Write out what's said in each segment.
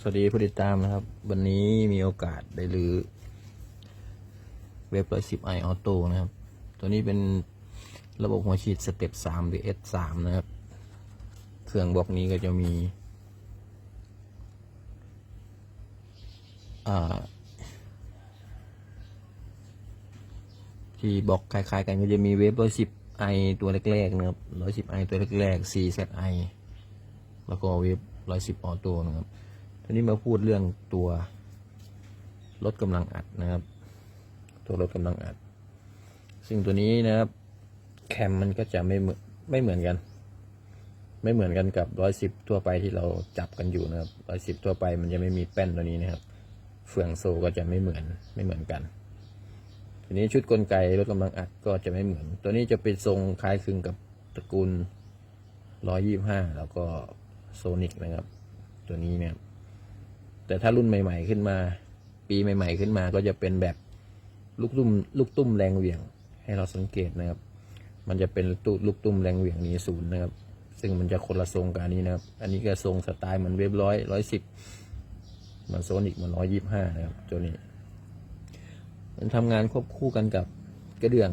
สวัสดีผู้ติดตามนะครับ วันนี้มีโอกาสได้รื้อเว็บร้อยสิบไอออโต้นะครับ ตัวนี้เป็นระบบหัวฉีดสเต็ปสามหรือ S สสามนะครับ เครื่องบล็อกนี้ก็จะมีที่บล็อกคล้ายๆ กันก็จะมีเว็บร้อยสิบไอตัวแรกๆนะครับร้อยสิบไอตัวแรกๆ 4ZI แล้วก็เว็บร้อยสิบออโต้นะครับ ทีนี้มาพูดเรื่องตัวลดกำลังอัดนะครับ ตัวลดกำลังอัด ซึ่งตัวนี้นะครับ แคมมันก็จะไม่เหมือนไม่เหมือนกัน ไม่เหมือนกันกับร้อยสิบทั่วไปที่เราจับกันอยู่นะครับร้อยสิบทั่วไปมันจะไม่มีแป้นตัวนี้นะครับ เฟืองโซก็จะไม่เหมือนไม่เหมือนกัน ทีนี้ชุดกลไกลดกำลังอัดก็จะไม่เหมือน ตัวนี้จะเป็นทรงคล้ายคลึงกับตระกูลร้อยยี่ห้าแล้วก็โซนิกนะครับ ตัวนี้เนี่ย แต่ถ้ารุ่นใหม่ ๆ ขึ้นมา ปีใหม่ ๆ ขึ้นมาก็จะเป็นแบบลูกตุ้มลูกตุ้มแรงเหวี่ยง ให้เราสังเกตนะครับ มันจะเป็นลูกลูกตุ้มแรงเหวี่ยงนี้ศูนย์นะครับ ซึ่งมันจะคนละทรงกับอันนี้นะครับ อันนี้ก็ทรงสไตล์เหมือนเว็บร้อยร้อยสิบมันโซนิกมันร้อยยี่ห้านะครับตัวนี้ มันทำงานควบคู่กันกับกระเดื่อง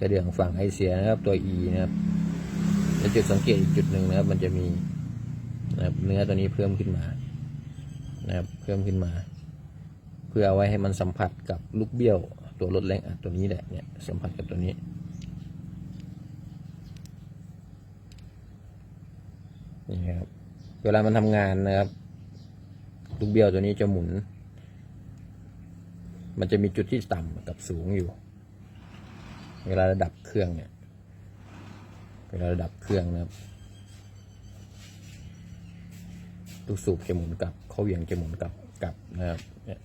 กระเดื่องฝั่งไอเสียนะครับตัว E นะครับและจุดสังเกตอีกจุดหนึ่งนะครับ มันจะมี นะครับเนื้อตัวนี้เพิ่มขึ้นมานะครับเพิ่มขึ้นมา เพื่อเอาไว้ให้มันสัมผัสกับลูกเบี้ยว ตัวลดแรงอัดตัวนี้แหละเนี่ยสัมผัสกับตัวนี้นี่ครับเวลามันทำงานนะครับ ลูกเบี้ยวตัวนี้จะหมุน มันจะมีจุดที่ต่ำกับสูงอยู่ เวลาระดับเครื่องเนี่ย เวลาระดับเครื่องนะครับ ลูกสูบจะหมุนกลับเขาเหวี่ยงจะหมุนกลับกลับนะครับเนี่ย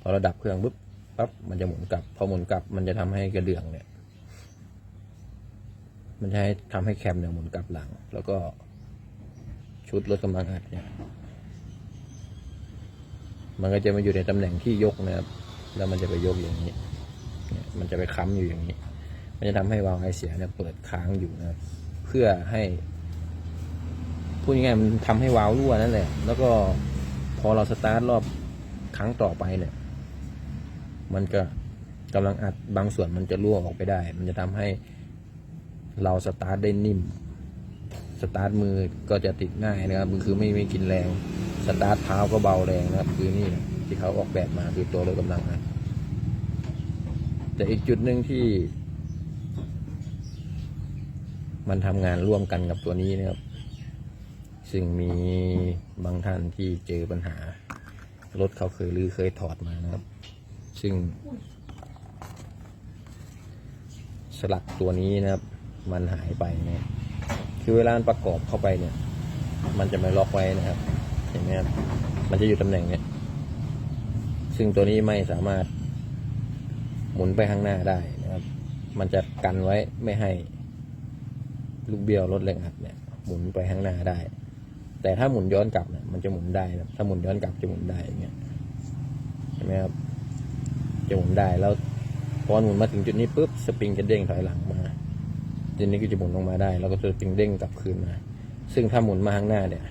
พอระดับเครื่องปุ๊บปั๊บมันจะหมุนกลับ พอหมุนกลับ มันจะทำให้กระเดื่องเนี่ย มันจะให้ทำให้แคมเนี่ยหมุนกลับหลัง แล้วก็ชุดลดกำลังอัดเนี่ยมันก็จะมาอยู่ในตำแหน่งที่ยกนะครับ แล้วมันจะไปยกอย่างนี้เนี่ยมันจะไปค้ำอยู่อย่างนี้ มันจะทำให้วาล์วไอเสียเนี่ยเปิดค้างอยู่นะ เพื่อให้ พูดง่ายๆมันทำให้วาล์วรั่วนั่นแหละ แล้วก็พอเราสตาร์ทรอบครั้งต่อไปเนี่ย มันก็กำลังอัดบางส่วนมันจะรั่วออกไปได้ มันจะทำให้เราสตาร์ทได้นิ่ม สตาร์ทมือก็จะติดง่ายนะครับมันคือไม่ไม่กินแรง สตาร์ทเท้าก็เบาแรงนะครับ คือนี่ที่เขาออกแบบมาคือตัวลดกำลังอัดแต่อีกจุดหนึ่งที่ มันทำงานร่วมกันกับตัวนี้นะครับ ซึ่งมีบางท่านที่เจอปัญหา รถเขาเคยรื้อเคยถอดมานะครับ ซึ่ง สลักตัวนี้นะครับ มันหายไปเนี่ยคือเวลาประกอบเข้าไปเนี่ย มันจะไม่ล็อกไว้นะครับ เห็นไหมครับมันจะอยู่ตำแหน่งเนี้ยซึ่งตัวนี้ไม่สามารถหมุนไปข้างหน้าได้นะครับ มันจะกันไว้ไม่ให้ ลูกเบี้ยวรถแรงอัดเนี่ย หมุนไปข้างหน้าได้ แต่ถ้าหมุนย้อนกลับเนี่ยมันจะหมุนได้นะถ้าหมุนย้อนกลับจะหมุนได้อย่างเงี้ยเห็นไหมครับจะหมุนได้แล้วพอหมุนมาถึงจุดนี้ปุ๊บสปริงจะเด้งถอยหลังมาทีนี้ก็จะหมุนลงมาได้ แล้วก็สปริงเด้งกลับคืนมา ซึ่งถ้าหมุนมาข้างหน้าเนี่ย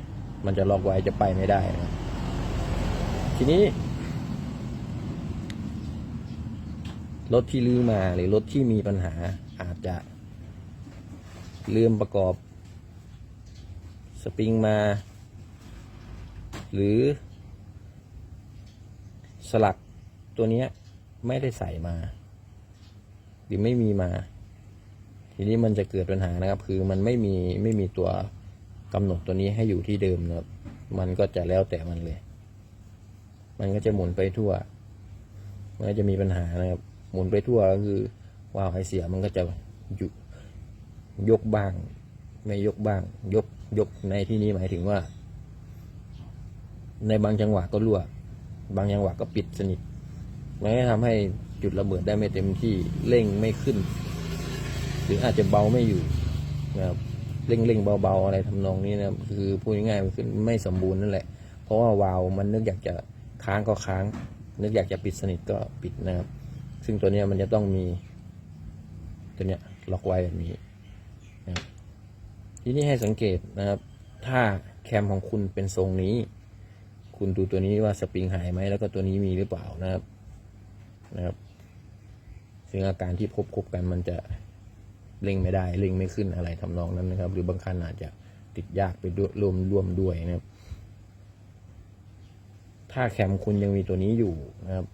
มันจะล็อกไว้จะไปไม่ได้นะทีนี้รถที่ลื้อมาหรือรถที่มีปัญหาอาจจะลืมประกอบ สปริงมา หรือ สลักตัวนี้ไม่ได้ใส่มา หรือไม่มีมา ทีนี้มันจะเกิดปัญหานะครับ คือมันไม่มีไม่มีตัวกำหนดตัวนี้ให้อยู่ที่เดิมนะครับ มันก็จะแล้วแต่มันเลย มันก็จะหมุนไปทั่ว มันก็จะมีปัญหานะครับ หมุนไปทั่วก็คือวาล์วไอเสียมันก็จะยุยกบ้าง ไม่ยกบ้าง ยกยกในที่นี้หมายถึงว่า ในบางจังหวะก็รั่ว บางจังหวะก็ปิดสนิทมันก็ทำให้จุดระเบิดได้ไม่เต็มที่เร่งไม่ขึ้น หรืออาจจะเบาไม่อยู่นะครับเร่งเร่งเบาๆอะไรทำนองนี้นะคือพูดง่ายๆคือไม่สมบูรณ์นั่นแหละ เพราะว่าวาล์วมันนึกอยากจะค้างก็ค้าง นึกอยากจะปิดสนิทก็ปิดนะครับ ซึ่งตัวนี้มันจะต้องมี ตัวเนี้ยล็อกไว้แบบนี้ ทีนี้ให้สังเกตนะครับ ถ้าแคมของคุณเป็นทรงนี้ คุณดูตัวนี้ว่าสปริงหายไหมแล้วก็ตัวนี้มีหรือเปล่านะครับนะครับซึ่งอาการที่พบคบกันมันจะเร่งไม่ได้เร่งไม่ขึ้นอะไรทำนองนั้นนะครับ หรือบางคันอาจจะติดยากไปด้วยร่วมร่วมด้วยนะครับ ถ้าแคมคุณยังมีตัวนี้อยู่นะครับ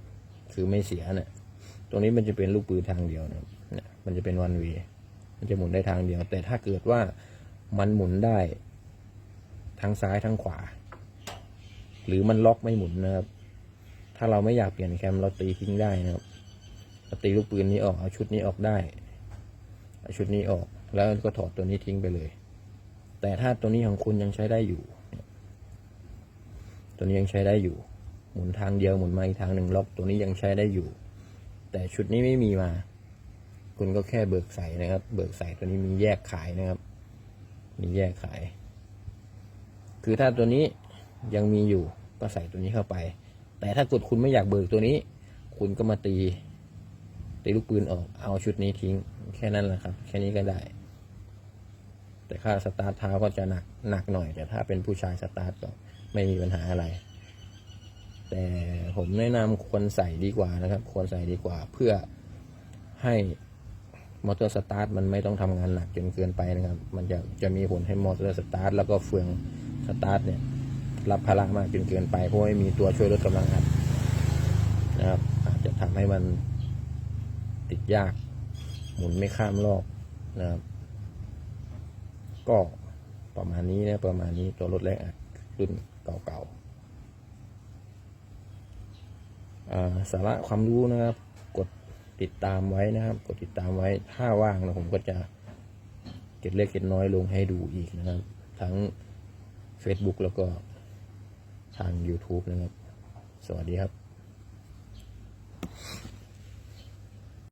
คือไม่เสียเนะี่ยตัวนี้มันจะเป็นลูกปืนทางเดียวนะครับนี่มันจะเป็นวันเวมันจะหมุนได้ทางเดียว แต่ถ้าเกิดว่า มันหมุนได้ ทั้งซ้ายทั้งขวา หรือมันล็อกไม่หมุนนะครับ ถ้าเราไม่อยากเปลี่ยนแคมเราตีทิ้งได้นะครับเราตีลูกปืนนี้ออกเอาชุดนี้ออกได้เอาชุดนี้ออก แล้วก็ถอดตัวนี้ทิ้งไปเลย แต่ถ้าตัวนี้ของคุณยังใช้ได้อยู่ ตัวนี้ยังใช้ได้อยู่ หมุนทางเดียวหมุนมาอีกทางหนึ่งล็อกตัวนี้ยังใช้ได้อยู่ แต่ชุดนี้ไม่มีมา คุณก็แค่เบิกใส่นะครับ เบิกใส่ตัวนี้มีแยกขายนะครับ มีแยกขาย คือถ้าตัวนี้ยังมีอยู่ก็ใส่ตัวนี้เข้าไป แต่ถ้ากดคุณไม่อยากเบิกตัวนี้ คุณก็มาตี ตีลูกปืนออก เอาชุดนี้ทิ้ง แค่นั้นแหละครับ แค่นี้ก็ได้ แต่ค่าสตาร์ทเท้าก็จะหนักหนักหน่อย แต่ถ้าเป็นผู้ชายสตาร์ทก็ไม่มีปัญหาอะไร แต่ผมแนะนำควรใส่ดีกว่านะครับ ควรใส่ดีกว่าเพื่อให้ มอเตอร์สตาร์ทมันไม่ต้องทำงานหนักจนเกินไปนะครับ มันจะจะมีผลให้มอเตอร์สตาร์ทแล้วก็เฟืองสตาร์ทเนี่ยรับภาระมากจนเกินไปเพราะไม่มีตัวช่วยลดกำลังอัดนะครับอาจจะทำให้มันติดยาก หมุนไม่ข้ามรอบนะครับ ก็ประมาณนี้นะประมาณนี้ตัวรถแรกอัดรุ่นเก่าๆสาระความรู้นะครับ ติดตามไว้นะครับ กดติดตามไว้ถ้าว่างนะผมก็จะเก็บเล็กเก็บน้อยลงให้ดูอีกนะครับ ทั้ง Facebook แล้วก็ทาง YouTube นะครับ สวัสดีครับ